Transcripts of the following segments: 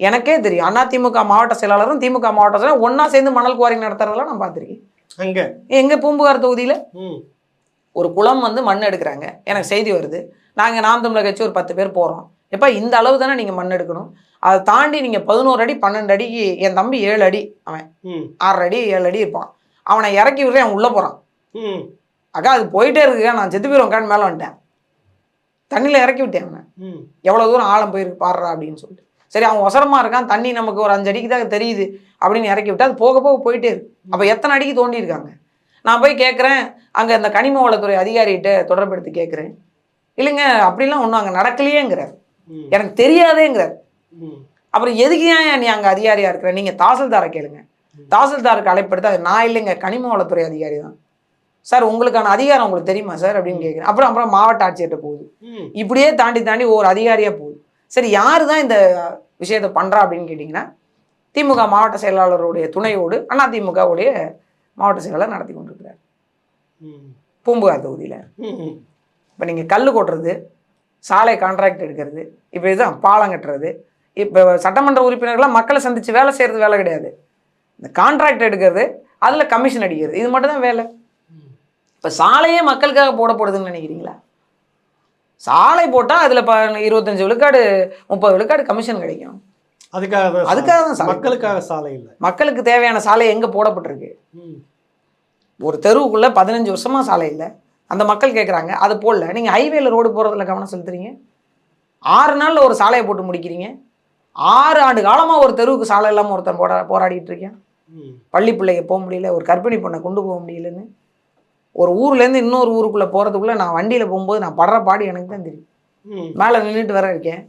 எனக்கே தெரியும். அதிமுக மாவட்ட செயலாளரும் திமுக மாவட்ட செயலாளரும் ஒண்ணா சேர்ந்து மணல் குவாரி நடத்துறதெல்லாம் நான் பார்த்திருக்கேன். அங்க? எங்க பூம்புகார் தொகுதியில? ஒரு குளம் வந்து மண் எடுக்கிறாங்க. எனக்கு செய்தி வருது. நாங்கள் நாம் தமிழர் கட்சி ஒரு பத்து பேர் போகிறோம் எப்போ இந்த அளவு தானே நீங்கள் மண் எடுக்கணும்? அதை தாண்டி நீங்கள் பதினோரு அடி பன்னெண்டு அடிக்கு என் தம்பி ஏழு அடி அவன் ஆறு அடி ஏழு அடி இருப்பான். அவனை இறக்கி விடுறேன் அவன் உள்ளே போகிறான் ம். அக்கா அது போயிட்டே இருக்குங்க நான் செத்து போயிடுவேன் மேலே வந்துட்டேன். தண்ணியில் இறக்கி விட்டேன் அவனை. எவ்வளோ தூரம் ஆழம் போயிருக்கு பாடுறா அப்படின்னு சொல்லிட்டு. சரி அவன் ஒசரமாக இருக்கான் தண்ணி நமக்கு ஒரு அஞ்சு அடிக்கு தான் தெரியுது அப்படின்னு இறக்கி விட்டா அது போக போக போயிட்டே இருக்கு. அப்போ எத்தனை அடிக்கு தோண்டி இருக்காங்க? நான் போய் கேட்குறேன் அங்கே இந்த கனிம வளத்துறை அதிகாரிகிட்ட தொடர்படுத்தி கேட்குறேன் இல்லைங்க அப்படிலாம் ஒன்றும் அங்கே நடக்கலையேங்கிறார். எனக்கு தெரியாதேங்கிறார். அப்புறம் எதுக்கு ஏன் நீ அங்கே அதிகாரியாக இருக்கிற? நீங்கள் தாசில்தாரை கேளுங்க. தாசில்தாருக்கு அழைப்படுத்த அது நான் இல்லைங்க கனிம வளத்துறை அதிகாரி தான். சார் உங்களுக்கான அதிகாரம் உங்களுக்கு தெரியுமா சார் அப்படின்னு கேட்குறேன் அப்புறம் அப்புறம் மாவட்ட ஆட்சியர்கிட்ட போகுது. இப்படியே தாண்டி தாண்டி ஒரு அதிகாரியாக போகுது. சரி யார் தான் இந்த விஷயத்தை பண்ணுறா அப்படின்னு கேட்டிங்கன்னா திமுக மாவட்ட செயலாளருடைய துணையோடு அதிமுகவுடைய மாவட்ட செயலாளர் நடத்தி கொண்டிருக்கிறார். ம். பூம்புகார் தொகுதியில். இப்போ நீங்கள் கல் கொட்டுறது சாலை கான்ட்ராக்ட் எடுக்கிறது இப்போ இதுதான் பாலம் கட்டுறது. இப்போ சட்டமன்ற உறுப்பினர்கள்லாம் மக்களை சந்தித்து வேலை செய்கிறது வேலை கிடையாது. இந்த கான்ட்ராக்ட் எடுக்கிறது அதில் கமிஷன் அடிக்கிறது இது மட்டும் தான் வேலை இப்போ சாலையே மக்களுக்காக போடப்படுதுன்னு நினைக்கிறீங்களா? சாலை போட்டால் அதில் ப இருபத்தஞ்சு விழுக்காடு முப்பது விழுக்காடு கமிஷன் கிடைக்கும். அதுக்காக. அதுக்காக தான். மக்களுக்காக சாலை இல்லை. மக்களுக்கு தேவையான சாலை எங்கே போடப்பட்டிருக்கு? ஒரு தெருவுக்குள்ளே பதினஞ்சு வருஷமாக சாலை இல்லை. அந்த மக்கள் கேட்குறாங்க அது போடல. நீங்கள் ஹைவேல ரோடு போகிறதுல கவனம் செலுத்துறீங்க? ஆறு நாளில் ஒரு சாலையை போட்டு முடிக்கிறீங்க? ஆறு ஆண்டு காலமாக ஒரு தெருவுக்கு சாலை இல்லாமல் ஒருத்தன் போரா போராடிட்டு இருக்கேன்? பள்ளி பிள்ளைங்க போக முடியல ஒரு கர்ப்பிணி பொண்ணை கொண்டு போக முடியலன்னு? ஒரு ஊர்லேருந்து இன்னொரு ஊருக்குள்ளே போகிறதுக்குள்ளே நான் வண்டியில் போகும்போது நான் படுற பாடு எனக்கு தான் தெரியும். மேலே நின்றுட்டு வர இருக்கேன்.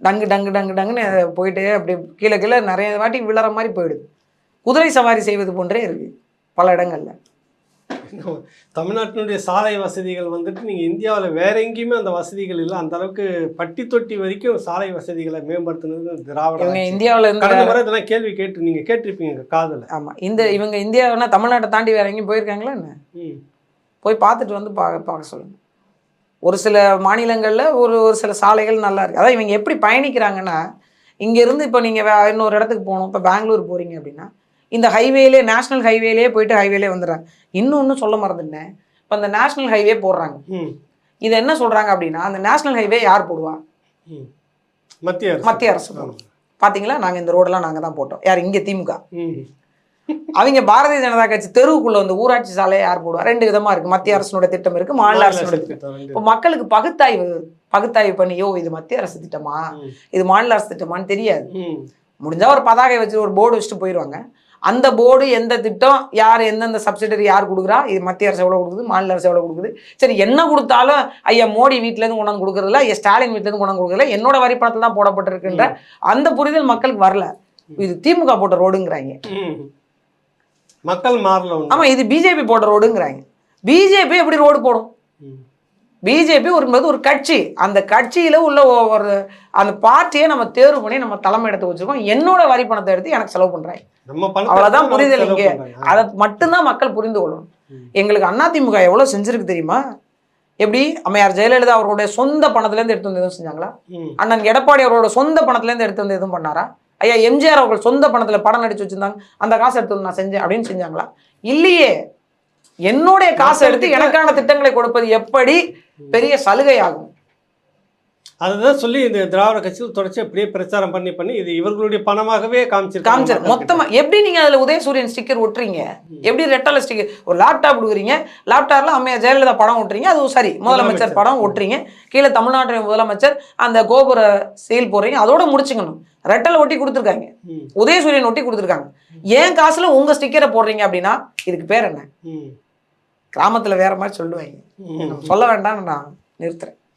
டங்கு டங்கு டங்கு டங்குன்னு போயிட்டு அப்படி கீழே கீழே நிறைய வாட்டி விழற மாதிரி போயிடுது. குதிரை சவாரி செய்வது போன்றே இருக்குது பல இடங்கள்ல. தமிழ்நாட்டினுடைய சாலை வசதிகள் வந்துட்டு நீங்கள் இந்தியாவில் வேற எங்கேயுமே அந்த வசதிகள் இல்லை. அந்த அளவுக்கு பட்டி தொட்டி வரைக்கும் சாலை வசதிகளை மேம்படுத்தினது திராவிட. இந்தியாவில் இருந்து கடந்த முறை இதெல்லாம் கேள்வி கேட்டு நீங்கள் கேட்டிருப்பீங்க காதில். ஆமாம் இந்த இவங்க இந்தியாவுனா தமிழ்நாட்டை தாண்டி வேற எங்கேயும் போயிருக்காங்களா என்ன? போய் பார்த்துட்டு வந்து பா பார்க்க சொல்லுங்க. ஒரு சில மாநிலங்களில் ஒரு ஒரு சில சாலைகள் நல்லா இருக்குது அதான் இவங்க எப்படி பயணிக்கிறாங்கன்னா இங்கேருந்து இப்போ நீங்கள் இன்னொரு இடத்துக்கு போகணும். இப்போ பெங்களூர் போகிறீங்க அப்படின்னா இந்த ஹைவேலே நேஷனல் ஹைவேலே போயிட்டு ஹைவேலே வந்துடுறாங்க. இன்னொன்று சொல்ல மறந்துட்டேன். இப்போ இந்த நேஷனல் ஹைவே போடுறாங்க. இது என்ன சொல்கிறாங்க அப்படின்னா அந்த நேஷனல் ஹைவே யார் போடுவா? மத்திய அரசு. மத்திய அரசு போடும் பார்த்தீங்களா நாங்கள் இந்த ரோடெல்லாம் நாங்கள் தான் போட்டோம். யார்? இங்கே திமுக. அவங்க பாரதிய ஜனதா கட்சி தெருவுக்குள்ள வந்து ஊராட்சி சாலையை யார் போடுவா? ரெண்டு விதமா இருக்கு. மத்திய அரசோட திட்டம் இருக்கு மாநில அரசோட திட்டம். இப்போ மக்களுக்கு பகுத்தாய்வு பகுத்தாய்வு பண்ணி யோ இது மத்திய அரசு திட்டமா. இது மாநில அரசு திட்டமான்னு தெரியாது. முடிஞ்சா ஒரு பதாகை வச்சு ஒரு போர்டு வச்சுட்டு போயிடுவாங்க அந்த போர்டு எந்த திட்டம் யார் எந்தெந்த சப்சிடரி யார் கொடுக்குறா? இது மத்திய அரசு எவ்வளோ கொடுக்குது மாநில அரசு எவ்வளோ கொடுக்குது? சரி என்ன கொடுத்தாலும் ஐயா மோடி வீட்டிலேருந்து கொண்டாந்து கொடுக்குறதில்ல ஐயா ஸ்டாலின் வீட்டிலேருந்து கொண்டாந்து கொடுக்குறதில்ல என்னோட வரி பணத்தில் தான் போடப்பட்டிருக்குன்ற அந்த புரிதல் மக்களுக்கு வரல. இது திமுக போட்ட ரோடுங்கிறாங்க. மக்கள் மாறல ஒன்று ஆமா இது பிஜேபி போட்ட ரோடுங்கிறாங்க. பிஜேபி எப்படி ரோடு போடும்? பிஜேபி ஒரு ஒரு கட்சி. அந்த கட்சியில உள்ள ஒரு அந்த பார்ட்டியை நம்ம தேர்வு பண்ணி நம்ம தலைமை எடுத்து வச்சிருக்கோம். என்னோட வரி பணத்தை எடுத்து எனக்கு செலவு பணத்தை அவ்வளவுதான் புரிதல் இங்கே. அதை மட்டும்தான் மக்கள் புரிந்து கொள்ளணும். எங்களுக்கு அதிமுக எவ்வளவு செஞ்சிருக்கு தெரியுமா? எப்படி? அம்மையார் ஜெயலலிதா அவர்களுடைய சொந்த பணத்துல இருந்து எடுத்து வந்து எதுவும் செஞ்சாங்களா? அண்ணன் எடப்பாடி அவரோட சொந்த பணத்துல இருந்து எடுத்து வந்து எதுவும் பண்ணாரா? ஐயா எம்ஜிஆர் அவர்கள் சொந்த பணத்துல படம் நடிச்சு வச்சிருந்தாங்க. அந்த காசு எடுத்து நான் செஞ்சேன் அப்படின்னு செஞ்சாங்களா? இல்லையே. என்னுடைய காசை எடுத்து எனக்கான திட்டங்களை கொடுப்பது எப்படி? பெரிய சலுகையாகும் அதுதான் சொல்லி இந்த திராவிட கட்சிகள் தொடர்ச்சி அப்படியே பிரச்சாரம் பண்ணி பண்ணி இது இவர்களுடைய பணமாகவே காமிச்சிரு மக்கள்கிட்ட. மொத்தமா எப்படி நீங்க அதுல உதயசூரியன் ஸ்டிக்கர் ஒட்டுறீங்க? எப்படி ரெட்டல ஸ்டிக்கர் ஒரு லேப்டாப் கொடுக்குறீங்க லேப்டாப்ல அம்மையா ஜெயலலிதா படம் ஒட்டுறீங்க அது சரி முதலமைச்சர். படம் ஒட்டுறீங்க கீழே தமிழ்நாட்டுடைய முதலமைச்சர் அந்த கோபுர சீல் போடுறீங்க அதோட முடிச்சுக்கணும். ரெட்டலை ஒட்டி கொடுத்துருக்காங்க. உதயசூரியன் ஒட்டி கொடுத்துருக்காங்க. ஏன் காசுல உங்க ஸ்டிக்கரை போடுறீங்க அப்படின்னா இதுக்கு பேர் என்ன? கிராமத்துல வேற மாதிரி சொல்லுவாங்க. சொல்ல வேண்டாம்னு நான் நிறுத்துறேன்.